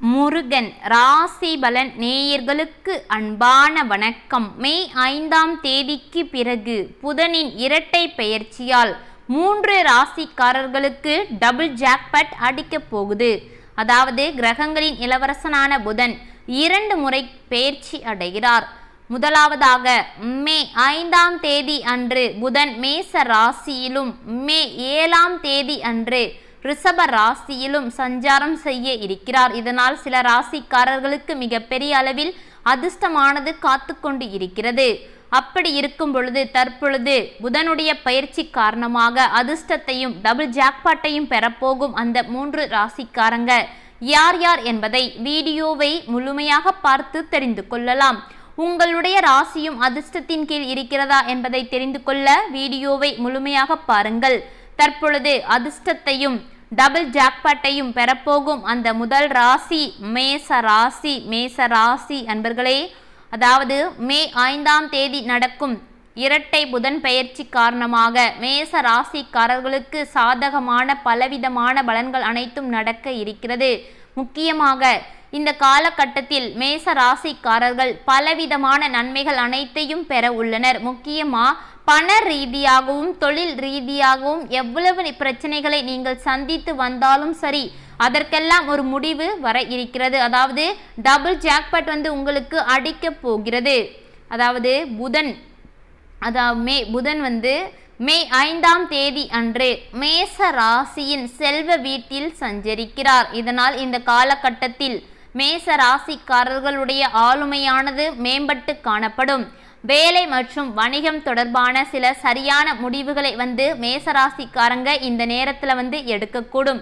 முருகன் ராசி பலன் நேயர்களுக்கு அன்பான வணக்கம். மே ஐந்தாம் தேதிக்கு பிறகு புதனின் இரட்டை பெயர்ச்சியால் மூன்று ராசிக்காரர்களுக்கு டபுள் ஜாக்பட் அடிக்கப் போகுது. அதாவது கிரகங்களின் இளவரசனான புதன் இரண்டு முறை பெயர்ச்சி அடைகிறார். முதலாவதாக மே ஐந்தாம் தேதி அன்று புதன் மேச ராசியிலும் மே ஏழாம் தேதி அன்று ரிஷப ராசியிலும் சஞ்சாரம் செய்ய இருக்கிறார். இதனால் சில ராசிக்காரர்களுக்கு மிகப்பெரிய அளவில் அதிர்ஷ்டமானது காத்து கொண்டு இருக்கிறது. அப்படி இருக்கும் பொழுது தற்பொழுது புதனுடைய பயிற்சி காரணமாக அதிர்ஷ்டத்தையும் டபுள் ஜாக்பாட்டையும் பெறப்போகும் அந்த மூன்று ராசிக்காரங்க. யார் யார் என்பதை வீடியோவை முழுமையாக பார்த்து தெரிந்து கொள்ளலாம். உங்களுடைய ராசியும் அதிர்ஷ்டத்தின் கீழ் இருக்கிறதா என்பதை தெரிந்து கொள்ள வீடியோவை முழுமையாக பாருங்கள். தற்பொழுது அதிர்ஷ்டத்தையும் டபுள் ஜாக்பாட்டையும் பெறப்போகும் அந்த முதல் ராசி மேச ராசி மேச ராசி அன்பர்களே அதாவது மே ஐந்தாம் தேதி நடக்கும் இரட்டை புதன் பெயர்ச்சி காரணமாக மேச ராசிக்காரர்களுக்கு சாதகமான பலவிதமான பலன்கள் அனைத்தும் நடக்க இருக்கிறது. முக்கியமாக இந்த காலகட்டத்தில் மேச ராசிக்காரர்கள் பலவிதமான நன்மைகள் அனைத்தையும் பெற உள்ளனர். முக்கியமா பண ரீதியாகவும் தொழில் ரீதியாகவும் எவ்வளவு பிரச்சனைகளை நீங்கள் சந்தித்து வந்தாலும் சரி அதற்கெல்லாம் ஒரு முடிவு வர இருக்கிறது. அதாவது டபுள் ஜாக்பட் வந்து உங்களுக்கு அடிக்க போகிறது. அதாவது புதன் அதாவது மே புதன் வந்து மே ஐந்தாம் தேதி அன்று மேச ராசியின் செல்வ வீட்டில் சஞ்சரிக்கிறார். இதனால் இந்த காலகட்டத்தில் மேச ராசிக்காரர்களுடைய ஆளுமையானது மேம்பட்டு காணப்படும். வேலை மற்றும் வணிகம் தொடர்பான சில சரியான முடிவுகளை வந்து மேசராசிக்காரங்க இந்த நேரத்தில் வந்து எடுக்கக்கூடும்.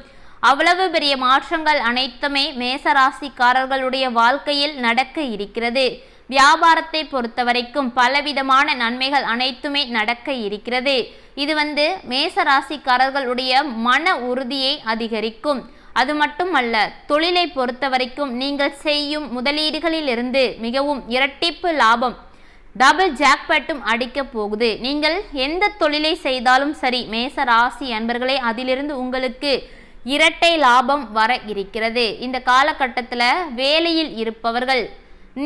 அவ்வளவு பெரிய மாற்றங்கள் அனைத்துமே மேசராசிக்காரர்களுடைய வாழ்க்கையில் நடக்க இருக்கிறது. வியாபாரத்தை பொறுத்த வரைக்கும் பலவிதமான நன்மைகள் அனைத்துமே நடக்க இருக்கிறது. இது வந்து மேசராசிக்காரர்களுடைய மன உறுதியை அதிகரிக்கும். அது மட்டுமல்ல தொழிலை பொறுத்த வரைக்கும் நீங்கள் செய்யும் முதலீடுகளிலிருந்து மிகவும் இரட்டிப்பு லாபம். டபுள் ஜாக்பேட்டும் அடிக்க போகுது. நீங்கள் எந்த தொழிலை செய்தாலும் சரி மேச ராசி அன்பர்களே அதிலிருந்து உங்களுக்கு இரட்டை லாபம் வர இருக்கிறது. இந்த காலகட்டத்தில் வேலையில் இருப்பவர்கள்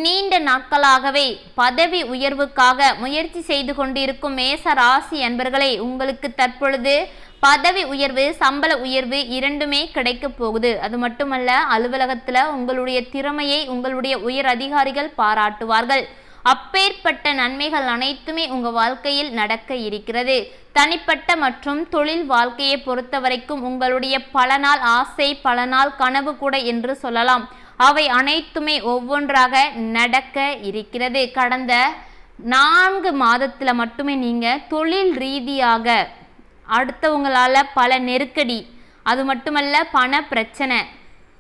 நீண்ட நாட்களாகவே பதவி உயர்வுக்காக முயற்சி செய்து கொண்டிருக்கும் மேச ராசி அன்பர்களை உங்களுக்கு தற்பொழுது பதவி உயர்வு சம்பள உயர்வு இரண்டுமே கிடைக்க போகுது. அது மட்டுமல்ல அலுவலகத்தில் உங்களுடைய திறமையை உங்களுடைய உயர் அதிகாரிகள் பாராட்டுவார்கள். அப்பேற்பட்ட நன்மைகள் அனைத்துமே உங்கள் வாழ்க்கையில் நடக்க இருக்கிறது. தனிப்பட்ட மற்றும் தொழில் வாழ்க்கையை பொறுத்த வரைக்கும் உங்களுடைய பல நாள் ஆசை பல நாள் கனவு கூட என்று சொல்லலாம். அவை அனைத்துமே ஒவ்வொன்றாக நடக்க இருக்கிறது. கடந்த நான்கு மாதத்தில் மட்டுமே நீங்கள் தொழில் ரீதியாக அடுத்தவங்களால் பல நெருக்கடி அது மட்டுமல்ல பண பிரச்சனை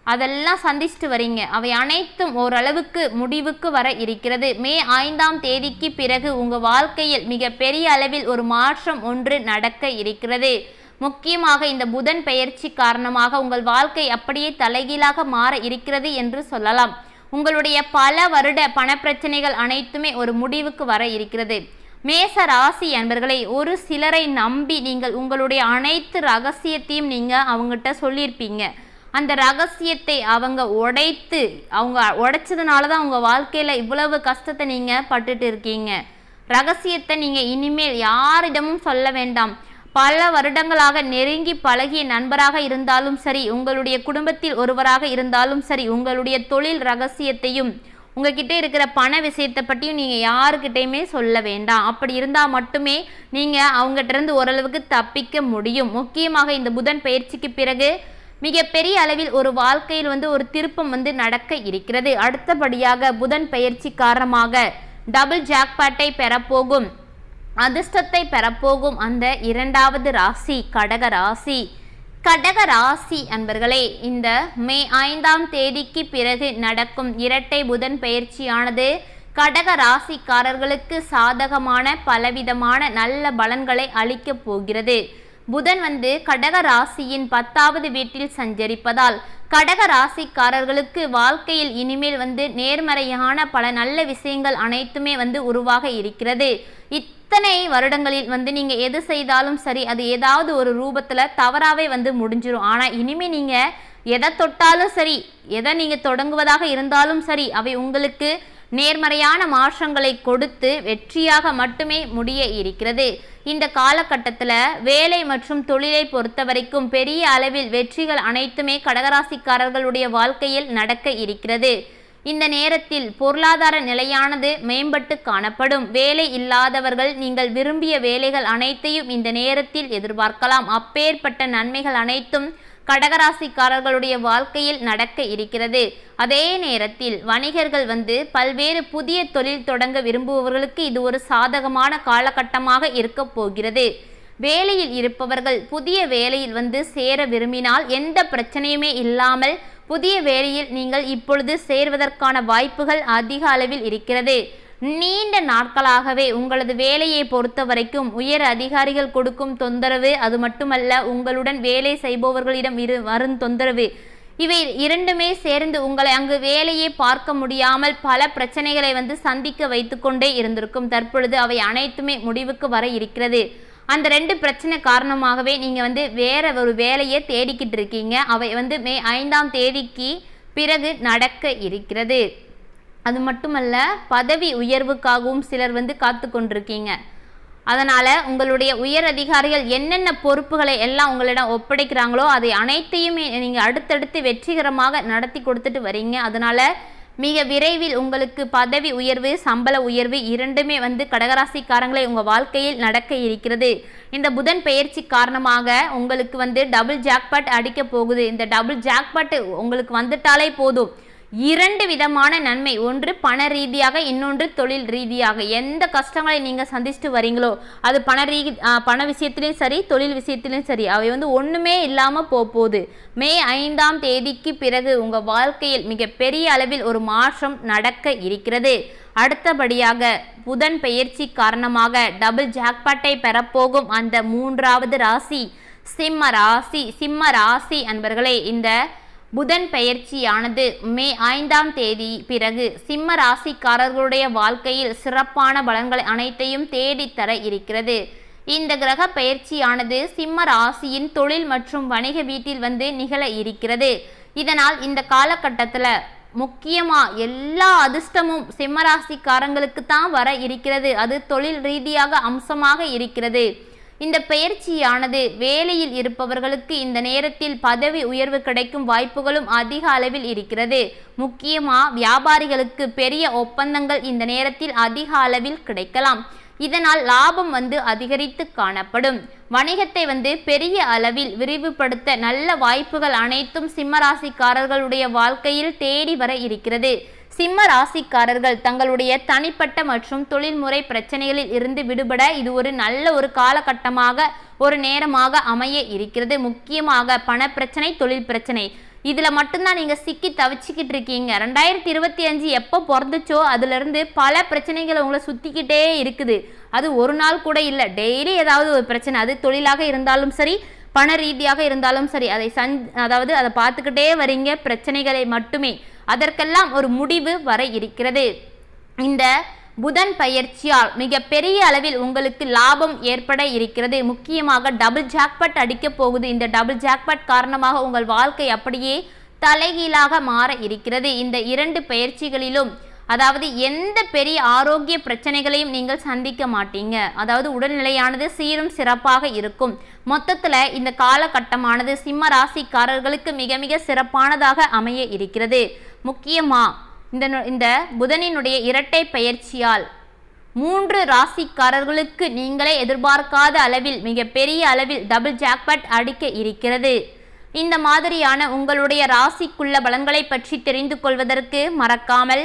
அதெல்லாம் சந்திச்சுட்டு வரீங்க. அவை அனைத்தும் ஓரளவுக்கு முடிவுக்கு வர இருக்கிறது. மே ஐந்தாம் தேதிக்கு பிறகு உங்கள் வாழ்க்கையில் மிக பெரிய அளவில் ஒரு மாற்றம் ஒன்று நடக்க இருக்கிறது. முக்கியமாக இந்த புதன் பெயர்ச்சி காரணமாக உங்கள் வாழ்க்கை அப்படியே தலைகீழாக மாற இருக்கிறது என்று சொல்லலாம். உங்களுடைய பல வருட பணப்பிரச்சனைகள் அனைத்துமே ஒரு முடிவுக்கு வர இருக்கிறது. மேச ராசி என்பர்களை ஒரு சிலரை நம்பி நீங்கள் உங்களுடைய அனைத்து ரகசியத்தையும் நீங்கள் அவங்ககிட்ட சொல்லியிருப்பீங்க. அந்த ரகசியத்தை அவங்க உடைத்து அவங்க உடைச்சதுனால தான் உங்கள் வாழ்க்கையில் இவ்வளவு கஷ்டத்தை நீங்கள் பட்டுட்டு இருக்கீங்க. ரகசியத்தை நீங்கள் இனிமேல் யாரிடமும் சொல்ல வேண்டாம். பல வருடங்களாக நெருங்கி பழகிய நண்பராக இருந்தாலும் சரி உங்களுடைய குடும்பத்தில் ஒருவராக இருந்தாலும் சரி உங்களுடைய தொழில் ரகசியத்தையும் உங்ககிட்ட இருக்கிற பண விஷயத்தை பற்றியும் நீங்கள் யாருக்கிட்டையுமே சொல்ல வேண்டாம். அப்படி இருந்தால் மட்டுமே நீங்கள் அவங்ககிட்டருந்து ஓரளவுக்கு தப்பிக்க முடியும். முக்கியமாக இந்த புதன் பயிற்சிக்கு பிறகு மிகப்பெரிய அளவில் ஒரு வாழ்க்கையில் வந்து ஒரு திருப்பம் வந்து நடக்க இருக்கிறது. அடுத்தபடியாக புதன் பயிற்சி காரணமாக டபுள் ஜாக்பாட்டை பெறப்போகும். அதிர்ஷ்டத்தை பெறப்போகும். அந்த இரண்டாவது ராசி கடக ராசி. கடக ராசி அன்பர்களே இந்த மே ஐந்தாம் தேதிக்கு பிறகு நடக்கும் இரட்டை புதன் பயிற்சியானது கடக ராசிக்காரர்களுக்கு சாதகமான பலவிதமான நல்ல பலன்களை அளிக்கப் போகிறது. புதன் வந்து கடக ராசியின் பத்தாவது வீட்டில் சஞ்சரிப்பதால் கடக ராசிக்காரர்களுக்கு வாழ்க்கையில் இனிமேல் வந்து நேர்மறையான பல நல்ல விஷயங்கள் அனைத்துமே வந்து உருவாக இருக்கிறது. இத் இத்தனை வருடங்களில் வந்து நீங்கள் எது செய்தாலும் சரி அது ஏதாவது ஒரு ரூபத்தில் தவறாகவே வந்து முடிஞ்சிடும் ஆனால் இனிமேல் நீங்கள் எதை தொட்டாலும் சரி எதை நீங்கள் தொடங்குவதாக இருந்தாலும் சரி அவை உங்களுக்கு நேர்மறையான மாற்றங்களை கொடுத்து வெற்றியாக மட்டுமே முடிய இருக்கிறது. இந்த காலகட்டத்தில் வேலை மற்றும் தொழிலை பொறுத்த வரைக்கும் பெரிய அளவில் வெற்றிகள் அனைத்துமே கடகராசிக்காரர்களுடைய வாழ்க்கையில் நடக்க இருக்கிறது. இந்த நேரத்தில் பொருளாதார நிலையானது மேம்பட்டு காணப்படும். வேலை இல்லாதவர்கள் நீங்கள் விரும்பிய வேலைகள் அனைத்தையும் இந்த நேரத்தில் எதிர்பார்க்கலாம். அப்பேற்பட்ட நன்மைகள் அனைத்தும் கடகராசிக்காரர்களுடைய வாழ்க்கையில் நடக்க இருக்கிறது. அதே நேரத்தில் வணிகர்கள் வந்து பல்வேறு புதிய தொழில் தொடங்க விரும்புபவர்களுக்கு இது ஒரு சாதகமான காலகட்டமாக இருக்க போகிறது. வேலையில் இருப்பவர்கள் புதிய வேலையில் வந்து சேர விரும்பினால் எந்த பிரச்சனையுமே இல்லாமல் புதிய வேலையில் நீங்கள் இப்பொழுது சேர்வதற்கான வாய்ப்புகள் அதிக அளவில் இருக்கிறது. நீண்ட நாட்களாகவே உங்களது வேலையை பொறுத்த வரைக்கும் உயர் அதிகாரிகள் கொடுக்கும் தொந்தரவு அது மட்டுமல்ல உங்களுடன் வேலை செய்பவர்களிடம் இரு வரும் தொந்தரவு. இவை இரண்டுமே சேர்ந்து உங்களை அங்கு வேலையை பார்க்க முடியாமல் பல பிரச்சனைகளை வந்து சந்திக்க வைத்துக்கொண்டே இருந்திருக்கும். தற்பொழுது அவை அனைத்துமே முடிவுக்கு வர இருக்கிறது. அந்த ரெண்டு பிரச்சனை காரணமாகவே நீங்கள் வந்து வேற ஒரு வேலையை தேடிக்கிட்டு இருக்கீங்க. அவை வந்து மே ஐந்தாம் தேதிக்கு பிறகு நடக்க இருக்கிறது. அது மட்டுமல்ல பதவி உயர்வுக்காகவும் சிலர் வந்து காத்து கொண்டிருக்கீங்க. அதனால் உங்களுடைய உயர் அதிகாரிகள் என்னென்ன பொறுப்புகளை எல்லாம் உங்களிடம் ஒப்படைக்கிறாங்களோ அதை அனைத்தையுமே நீங்கள் அடுத்தடுத்து வெற்றிகரமாக நடத்தி கொடுத்துட்டு வரீங்க. அதனால் மிக விரைவில் உங்களுக்கு பதவி உயர்வு சம்பள உயர்வு இரண்டுமே வந்து கடகராசிக்காரங்களை உங்கள் வாழ்க்கையில் நடக்க இருக்கிறது. இந்த புதன் பெயர்ச்சி காரணமாக உங்களுக்கு வந்து டபுள் ஜாக்பாட் அடிக்க போகுது. இந்த டபுள் ஜாக்பாட் உங்களுக்கு வந்துட்டாலே போதும். இரண்டு விதமான நன்மை. ஒன்று பண ரீதியாக இன்னொன்று தொழில் ரீதியாக. எந்த கஷ்டங்களை நீங்கள் சந்திச்சுட்டு வரீங்களோ அது பண ரீ பண விஷயத்திலையும் சரி தொழில் விஷயத்திலையும் சரி அவை வந்து ஒன்றுமே இல்லாமல் போகுது மே ஐந்தாம் தேதிக்கு பிறகு உங்கள் வாழ்க்கையில் மிகப்பெரிய அளவில் ஒரு மாற்றம் நடக்க இருக்கிறது. அடுத்தபடியாக புதன் பெயர்ச்சி காரணமாக டபுள் ஜாக்பாட்டை பெறப்போகும் அந்த மூன்றாவது ராசி. சிம்ம ராசி சிம்ம ராசி அன்பர்களே இந்த புதன் பெயர்ச்சியானது மே ஐந்தாம் தேதி. பிறகு சிம்ம ராசிக்காரர்களுடைய வாழ்க்கையில் சிறப்பான பலன்கள் அனைத்தையும் தேடித்தர இருக்கிறது. இந்த கிரக பயிற்சியானது சிம்ம ராசியின் தொழில் மற்றும் வணிக வீட்டில் வந்து நிகழ இருக்கிறது. இதனால் இந்த காலகட்டத்தில் முக்கியமாக எல்லா அதிர்ஷ்டமும் சிம்மராசிக்காரங்களுக்கு தான் வர இருக்கிறது. அது தொழில் ரீதியாக அம்சமாக இருக்கிறது. இந்த பெயர்ச்சியானது வேலையில் இருப்பவர்களுக்கு இந்த நேரத்தில் பதவி உயர்வு கிடைக்கும் வாய்ப்புகளும் அதிக அளவில் இருக்கிறது. முக்கியமாக வியாபாரிகளுக்கு பெரிய ஒப்பந்தங்கள் இந்த நேரத்தில் அதிக அளவில் கிடைக்கலாம். இதனால் லாபம் வந்து அதிகரித்து காணப்படும். வணிகத்தை வந்து பெரிய அளவில் விரிவுபடுத்த நல்ல வாய்ப்புகள் அனைத்தும் சிம்மராசிக்காரர்களுடைய வாழ்க்கையில் தேடி வர இருக்கிறது. சிம்ம ராசிக்காரர்கள் தங்களுடைய தனிப்பட்ட மற்றும் தொழில்முறை பிரச்சனைகளில் இருந்து விடுபட இது ஒரு நல்ல ஒரு காலகட்டமாக ஒரு நேரமாக அமைய இருக்கிறது. முக்கியமாக பண பிரச்சனை தொழில் பிரச்சனை. இதில் மட்டும்தான் நீங்கள் சிக்கி தவிச்சிக்கிட்டு இருக்கீங்க. ரெண்டாயிரத்தி இருபத்தி அஞ்சு எப்போ பிறந்துச்சோ அதுலேருந்து பல பிரச்சனைகள் உங்களை சுற்றிக்கிட்டே இருக்குது. அது ஒரு நாள் கூட இல்லை. டெய்லி ஏதாவது ஒரு பிரச்சனை. அது தொழிலாக இருந்தாலும் சரி பண ரீதியாக இருந்தாலும் சரி அதை சந் அதாவது அதை பார்த்துக்கிட்டே வரீங்க பிரச்சனைகளை மட்டுமே. அதற்கெல்லாம் ஒரு முடிவு வர இருக்கிறது. இந்த புதன் பயிற்சியால் மிக பெரிய அளவில் உங்களுக்கு லாபம் ஏற்பட இருக்கிறது. முக்கியமாக டபுள் ஜாக்பட் அடிக்கப் போகுது. இந்த டபுள் ஜாக்பட் காரணமாக உங்கள் வாழ்க்கை அப்படியே தலைகீழாக மாற இருக்கிறது. இந்த இரண்டு பயிற்சிகளிலும் அதாவது எந்த பெரிய ஆரோக்கிய பிரச்சனைகளையும் நீங்கள் சந்திக்க மாட்டீங்க. அதாவது உடல்நிலையானது சீரும் சிறப்பாக இருக்கும். மொத்தத்தில் இந்த காலகட்டமானது சிம்ம ராசிக்காரர்களுக்கு மிக மிக சிறப்பானதாக அமைய இருக்கிறது. முக்கியமாக இந்த இந்த புதனினுடைய இரட்டை பயிற்சியால் மூன்று ராசிக்காரர்களுக்கு நீங்களே எதிர்பார்க்காத அளவில் மிகப்பெரிய அளவில் டபுள் ஜாக்பட் அடிக்க இருக்கிறது. இந்த மாதிரியான உங்களுடைய ராசிக்குள்ள பலன்களை பற்றி தெரிந்து கொள்வதற்கு மறக்காமல்